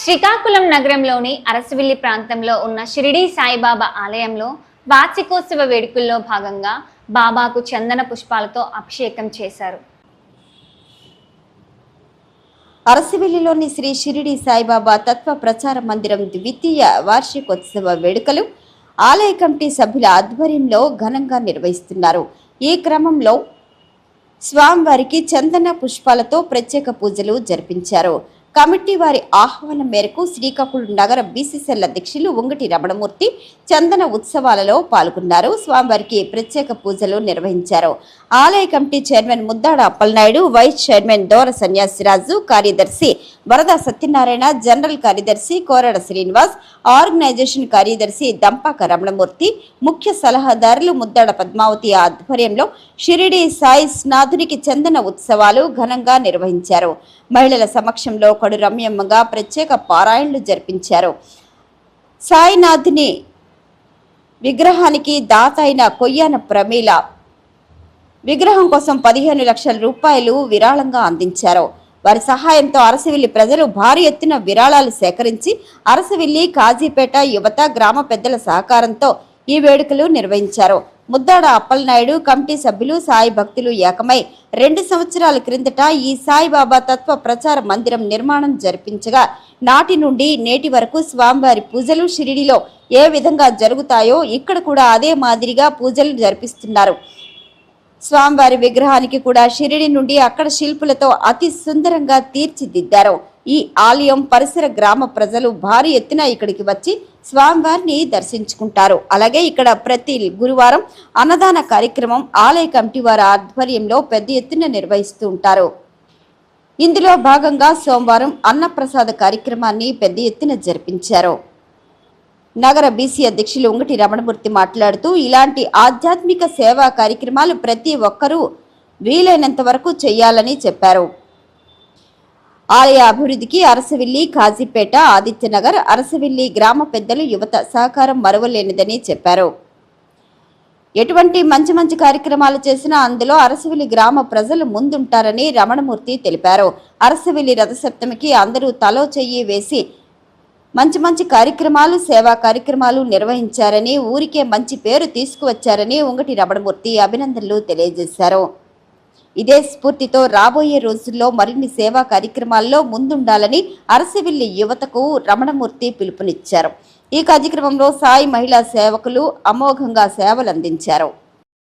శ్రీకాకుళం నగరంలోని అరసవిల్లి ప్రాంతంలో ఉన్న షిరిడీ సాయిబాబా ఆలయంలో వార్షికోత్సవ వేడుకల్లో భాగంగా బాబాకు చందన పుష్పాలతో అభిషేకం చేశారు. అరసివెల్లిలోని శ్రీ షిరిడి సాయిబాబా తత్వ ప్రచార మందిరం ద్వితీయ వార్షికోత్సవ వేడుకలు ఆలయ కమిటీ సభ్యుల ఆధ్వర్యంలో ఘనంగా నిర్వహిస్తున్నారు. ఈ క్రమంలో స్వామివారికి చందన పుష్పాలతో ప్రత్యేక పూజలు జరిపించారు. కమిటీ వారి ఆహ్వానం మేరకు శ్రీకాకుళం నగర బీసీసీఎల్ అధ్యక్షులు ఉంగటి రమణమూర్తి చందన ఉత్సవాలలో పాల్గొన్నారు. స్వామివారికి ప్రత్యేక పూజలు నిర్వహించారు. ఆలయ committee chairman Muddada Appalanaidu vice chairman Dora Sanyasiraju కార్యదర్శి వరద సత్యనారాయణ జనరల్ కార్యదర్శి కోరడ శ్రీనివాస్ ఆర్గనైజేషన్ కార్యదర్శి దంపాక రమణమూర్తి ముఖ్య సలహాదారులు ముద్దాడ పద్మావతి ఆధ్వర్యంలో షిరిడి సాయి స్నాథునికి చందన ఉత్సవాలు ఘనంగా నిర్వహించారు. మహిళల సమక్షంలో కడు రమ్యమ్మగా ప్రత్యేక పారాయణలు జరిపించారు. సాయినాథ్ని విగ్రహానికి దాత అయిన కొయ్యాన ప్రమీల విగ్రహం కోసం పదిహేను లక్షల రూపాయలు విరాళంగా అందించారు. వారి సహాయంతో అరసవిల్లి ప్రజలు భారీ ఎత్తున విరాళాలు సేకరించి అరసవిల్లి కాజీపేట యువత గ్రామ పెద్దల సహకారంతో ఈ వేడుకలు నిర్వహించారు. ముద్దాడ అప్పలనాయుడు కమిటీ సభ్యులు సాయి భక్తులు ఏకమై రెండు సంవత్సరాల క్రిందట ఈ సాయిబాబా తత్వ ప్రచార మందిరం నిర్మాణం జరిపించగా నాటి నుండి నేటి వరకు స్వామివారి పూజలు షిరిడిలో ఏ విధంగా జరుగుతాయో ఇక్కడ కూడా అదే మాదిరిగా పూజలు జరిపిస్తున్నారు. స్వామివారి విగ్రహానికి కూడా షిరిడి నుండి అక్కడ శిల్పులతో అతి సుందరంగా తీర్చిదిద్దారు. ఈ ఆలయం పరిసర గ్రామ ప్రజలు భారీ ఎత్తున ఇక్కడికి వచ్చి స్వామివారిని దర్శించుకుంటారు. అలాగే ఇక్కడ ప్రతి గురువారం అన్నదాన కార్యక్రమం ఆలయ కమిటీ వారి ఆధ్వర్యంలో పెద్ద ఎత్తున నిర్వహిస్తూ ఉంటారు. ఇందులో భాగంగా సోమవారం అన్నప్రసాద కార్యక్రమాన్ని పెద్ద ఎత్తున జరిపించారు. నగర బీసీ అధ్యక్షులు ఉంగటి రమణమూర్తి మాట్లాడుతూ ఇలాంటి ఆధ్యాత్మిక సేవా కార్యక్రమాలు ప్రతి ఒక్కరూ వీలైనంత వరకు చేయాలని చెప్పారు. ఆలయ అభివృద్ధికి అరసవిల్లి కాజీపేట ఆదిత్యనగర్ అరసవిల్లి గ్రామ పెద్దలు యువత సహకారం మరవలేనిదని చెప్పారు. ఎటువంటి మంచి మంచి కార్యక్రమాలు చేసినా అందులో అరసవిల్లి గ్రామ ప్రజలు ముందుంటారని రమణమూర్తి తెలిపారు. అరసవిల్లి రథసప్తమికి అందరూ తలో చెయ్యి వేసి మంచి మంచి కార్యక్రమాలు సేవా కార్యక్రమాలు నిర్వహించారని ఊరికే మంచి పేరు తీసుకువచ్చారని ఉంగటి రమణమూర్తి అభినందనలు తెలియజేశారు. ఇదే స్ఫూర్తితో రాబోయే రోజుల్లో మరిన్ని సేవా కార్యక్రమాల్లో ముందుండాలని అరసివిల్లి యువతకు రమణమూర్తి పిలుపునిచ్చారు. ఈ కార్యక్రమంలో సాయి మహిళా సేవకులు అమోఘంగా సేవలు అందించారు